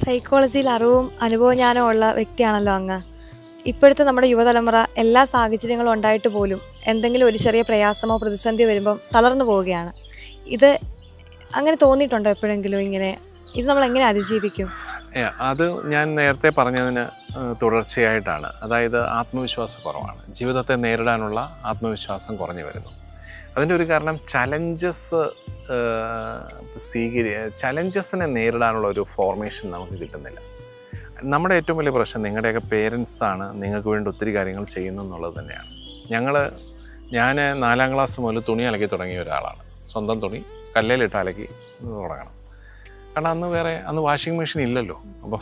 സൈക്കോളജിയിൽ അറിവും അനുഭവജ്ഞാനവും ഉള്ള വ്യക്തിയാണല്ലോ അങ്ങ്. ഇപ്പോഴത്തെ നമ്മുടെ യുവതലമുറ എല്ലാ സാഹചര്യങ്ങളും ഉണ്ടായിട്ട് പോലും എന്തെങ്കിലും ഒരു ചെറിയ പ്രയാസമോ പ്രതിസന്ധി വരുമ്പം തളർന്നു പോവുകയാണ്. ഇത് അങ്ങനെ തോന്നിയിട്ടുണ്ടോ എപ്പോഴെങ്കിലും ഇങ്ങനെ? ഇത് നമ്മൾ എങ്ങനെ അതിജീവിക്കും? അത് ഞാൻ നേരത്തെ പറഞ്ഞതിന് തുടർച്ചയായിട്ടാണ്. അതായത് ആത്മവിശ്വാസ കുറവാണ്. ജീവിതത്തെ നേരിടാനുള്ള ആത്മവിശ്വാസം കുറഞ്ഞു വരുന്നു. അതിന്റെ ഒരു കാരണം ചലഞ്ചസ് സ്വീകരി ചലഞ്ചസിനെ നേരിടാനുള്ള ഒരു ഫോർമേഷൻ നമുക്ക് കിട്ടുന്നില്ല. നമ്മുടെ ഏറ്റവും വലിയ പ്രശ്നം നിങ്ങളുടെയൊക്കെ പേരൻസാണ് നിങ്ങൾക്ക് വേണ്ടി ഒത്തിരി കാര്യങ്ങൾ ചെയ്യുന്നു എന്നുള്ളത് തന്നെയാണ്. ഞങ്ങൾ ഞാൻ നാലാം ക്ലാസ് മുതൽ തുണി അലക്കി തുടങ്ങിയ ഒരാളാണ്. സ്വന്തം തുണി കല്ലിലിട്ട് അലക്കി തുടങ്ങണം. കാരണം അന്ന് വേറെ അന്ന് വാഷിംഗ് മെഷീൻ ഇല്ലല്ലോ. അപ്പം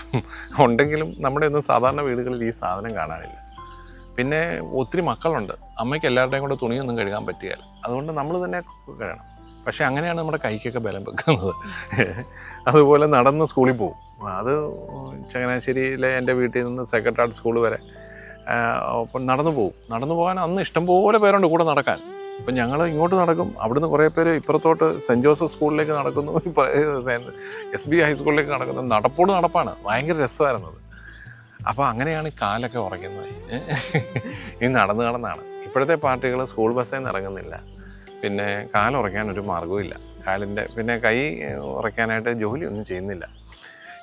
ഉണ്ടെങ്കിലും നമ്മുടെ ഒന്നും സാധാരണ വീടുകളിൽ ഈ സാധനം കാണാനില്ല. പിന്നെ ഒത്തിരി മക്കളുണ്ട്. അമ്മയ്ക്ക് എല്ലാവരുടെയും കൂടെ തുണിയൊന്നും കഴുകാൻ പറ്റുകയില്ല അതുകൊണ്ട് നമ്മൾ തന്നെ കഴിയണം. പക്ഷേ അങ്ങനെയാണ് നമ്മുടെ കൈക്കൊക്കെ ബലം വെക്കുന്നത്. അതുപോലെ നടന്ന് സ്കൂളിൽ പോകും അത് ചങ്ങനാശ്ശേരിയിലെ എന്റെ വീട്ടിൽ നിന്ന് സെക്രട്ടേറിയറ്റ് സ്കൂൾ വരെ. അപ്പം നടന്നു പോകും നടന്നു പോകാൻ അന്ന് ഇഷ്ടം പോലെ പേരുണ്ട് കൂടെ നടക്കാൻ. അപ്പം ഞങ്ങൾ ഇങ്ങോട്ട് നടക്കും. അവിടുന്ന് കുറേ പേര് ഇപ്പുറത്തോട്ട് സെന്റ് ജോസഫ് സ്കൂളിലേക്ക് നടക്കുന്നു. എസ് ബി ഹൈസ്കൂളിലേക്ക് നടക്കുന്നു. നടപ്പോട് നടപ്പാണ്. ഭയങ്കര രസമായിരുന്നത്. അപ്പോൾ അങ്ങനെയാണ് ഈ കാലൊക്കെ ഉറയ്ക്കുന്നത്. ഈ നടന്ന് നടന്നാണ്. ഇപ്പോഴത്തെ പാർട്ടികൾ സ്കൂൾ ബസ്സിൽ നിന്ന് ഇറങ്ങുന്നില്ല പിന്നെ കാലുറയ്ക്കാൻ ഒരു മാർഗവുമില്ല കാലിന്റെ പിന്നെ കൈ ഉറയ്ക്കാനായിട്ട് ജോലിയൊന്നും ചെയ്യുന്നില്ല.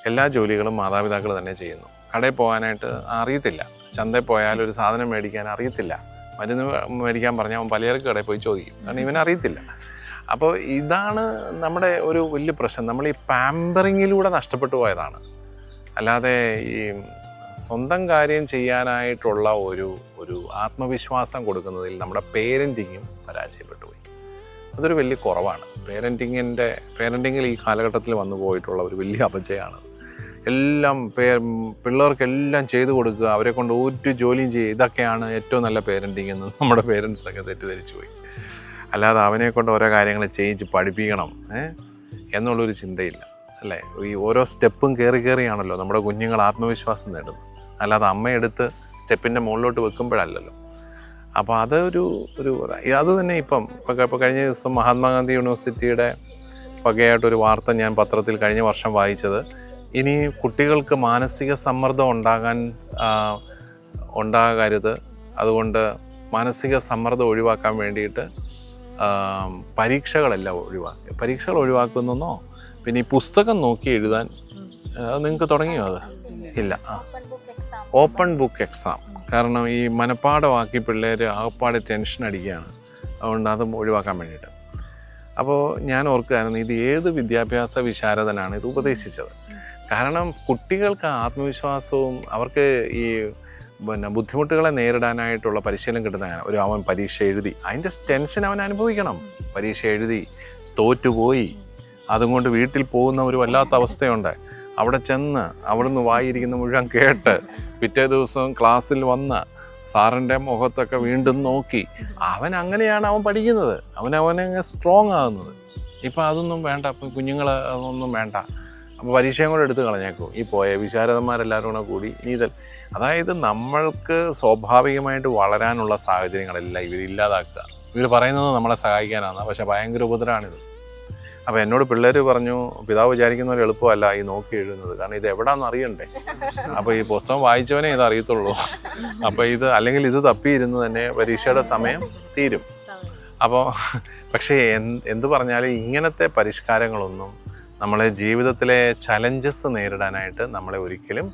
എല്ലാ ജോലികളും മാതാപിതാക്കൾ തന്നെ ചെയ്യുന്നു. കടയിൽ പോകാനായിട്ട് അറിയത്തില്ല. ചന്തയിൽ പോയാൽ ഒരു സാധനം മേടിക്കാൻ അറിയത്തില്ല. മരുന്ന് മേടിക്കാൻ പറഞ്ഞാൽ അവൻ പലചരക്ക് കടയിൽ പോയി ചോദിക്കും. കാരണം ഇവനറിയത്തില്ല അപ്പോൾ ഇതാണ് നമ്മുടെ ഒരു വലിയ പ്രശ്നം. നമ്മൾ ഈ പാമ്പറിങ്ങിലൂടെ നഷ്ടപ്പെട്ടു പോയതാണ്. അല്ലാതെ ഈ സ്വന്തം കാര്യം ചെയ്യാനായിട്ടുള്ള ഒരു ഒരു ആത്മവിശ്വാസം കൊടുക്കുന്നതിൽ നമ്മുടെ പേരന്റിങ്ങും പരാജയപ്പെട്ടു പോയി അതൊരു വലിയ കുറവാണ്. പേരന്റിങ്ങിന്റെ പേരന്റിങ്ങിൽ ഈ കാലഘട്ടത്തിൽ വന്നു പോയിട്ടുള്ള ഒരു വലിയ അപജയമാണ് എല്ലാം പേ പിള്ളേർക്കെല്ലാം ചെയ്തു കൊടുക്കുക അവരെ കൊണ്ട് ഒരു ജോലിയും ചെയ്യുക ഇതൊക്കെയാണ് ഏറ്റവും നല്ല പേരന്റിങ് എന്ന് നമ്മുടെ പേരൻസൊക്കെ തെറ്റിദ്ധരിച്ചു പോയി അല്ലാതെ അവനെ കൊണ്ട് ഓരോ കാര്യങ്ങൾ ചെയ്യിച്ച് പഠിപ്പിക്കണം എന്നുള്ളൊരു ചിന്തയില്ല. അല്ലേ? ഈ ഓരോ സ്റ്റെപ്പും കയറി കയറിയാണല്ലോ നമ്മുടെ കുഞ്ഞുങ്ങൾ ആത്മവിശ്വാസം നേടുന്നത്. അല്ലാതെ അമ്മയെടുത്ത് സ്റ്റെപ്പിന്റെ മുകളിലോട്ട് വെക്കുമ്പോഴല്ലല്ലോ. അപ്പോൾ അതൊരു ഒരു അത് തന്നെ ഇപ്പം ഇപ്പം ഇപ്പോൾ കഴിഞ്ഞ ദിവസം മഹാത്മാഗാന്ധി യൂണിവേഴ്സിറ്റിയുടെ വകയായിട്ടൊരു വാർത്ത ഞാൻ പത്രത്തിൽ കഴിഞ്ഞ വർഷം വായിച്ചത്. ഇനി കുട്ടികൾക്ക് മാനസിക സമ്മർദ്ദം ഉണ്ടാകാൻ ഉണ്ടാകരുത്. അതുകൊണ്ട് മാനസിക സമ്മർദ്ദം ഒഴിവാക്കാൻ വേണ്ടിയിട്ട് പരീക്ഷകളല്ല പരീക്ഷകളെല്ലാം ഒഴിവാക്കി. പരീക്ഷകൾ ഒഴിവാക്കുന്നോ പിന്നെ ഈ പുസ്തകം നോക്കി എഴുതാൻ നിങ്ങൾക്ക് തുടങ്ങിയോ അത്? ഇല്ല. ആ. ഓപ്പൺ ബുക്ക് എക്സാം കാരണം ഈ മനപ്പാടമാക്കി പിള്ളേർ ആകപ്പാട് ടെൻഷൻ അടിക്കുകയാണ്. അതുകൊണ്ട് അത് ഒഴിവാക്കാൻ വേണ്ടിയിട്ട്. അപ്പോൾ ഞാൻ ഓർക്കുകയായിരുന്നു ഇത് ഏത് വിദ്യാഭ്യാസ വിശാരദനാണ് ഇത് ഉപദേശിച്ചത്? കാരണം കുട്ടികൾക്ക് ആത്മവിശ്വാസവും അവർക്ക് ഈ പിന്നെ ബുദ്ധിമുട്ടുകളെ നേരിടാനായിട്ടുള്ള പരിശീലനം കിട്ടുന്ന ഒരു അവൻ പരീക്ഷ എഴുതി. അതിന്റെ ടെൻഷൻ അവൻ അനുഭവിക്കണം. പരീക്ഷ എഴുതി തോറ്റുപോയി. അതുകൊണ്ട് വീട്ടിൽ പോകുന്ന ഒരു വല്ലാത്ത അവസ്ഥയുണ്ട്. അവിടെ ചെന്ന് അവിടുന്ന് വായിരിക്കുന്ന മുഴുവൻ കേട്ട് പിറ്റേ ദിവസം ക്ലാസ്സിൽ വന്ന് സാറിന്റെ മുഖത്തൊക്കെ വീണ്ടും നോക്കി. അവൻ അങ്ങനെയാണ് അവൻ പഠിക്കുന്നത്. അവൻ അവനങ്ങ് സ്ട്രോങ് ആകുന്നത്. ഇപ്പം അതൊന്നും വേണ്ട. ഇപ്പം കുഞ്ഞുങ്ങൾ അതൊന്നും വേണ്ട. അപ്പോൾ പരീക്ഷയും കൂടെ എടുത്ത് കളഞ്ഞേക്കും. ഈ പോയ വിശാരദന്മാരെല്ലാവരും കൂടെ കൂടി ഇനി അതായത് നമ്മൾക്ക് സ്വാഭാവികമായിട്ട് വളരാനുള്ള സാഹചര്യങ്ങളെല്ലാം ഇവർ ഇല്ലാതാക്കുക ഇവർ പറയുന്നത് നമ്മളെ സഹായിക്കാനാണ്. പക്ഷേ ഭയങ്കര ഉപദ്രവമാണിത്. അപ്പോൾ എന്നോട് പിള്ളേർ പറഞ്ഞു പിതാവ് വിചാരിക്കുന്ന പോലെ എളുപ്പമല്ല ഈ നോക്കി എഴുതുന്നത്. കാരണം ഇത് എവിടാന്ന് അറിയണ്ടേ? അപ്പോൾ ഈ പുസ്തകം വായിച്ചവനെ ഇത് അറിയത്തുള്ളൂ. അപ്പോൾ ഇത് അല്ലെങ്കിൽ ഇത് തപ്പിയിരുന്ന് തന്നെ പരീക്ഷയുടെ സമയം തീരും. അപ്പോൾ പക്ഷേ എന്ത് പറഞ്ഞാലും ഇങ്ങനത്തെ പരിഷ്കാരങ്ങളൊന്നും നമ്മളെ ജീവിതത്തിലെ ചലഞ്ചസ് നേരിടാനായിട്ട് നമ്മളെ ഒരിക്കലും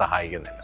സഹായിക്കുന്നില്ല.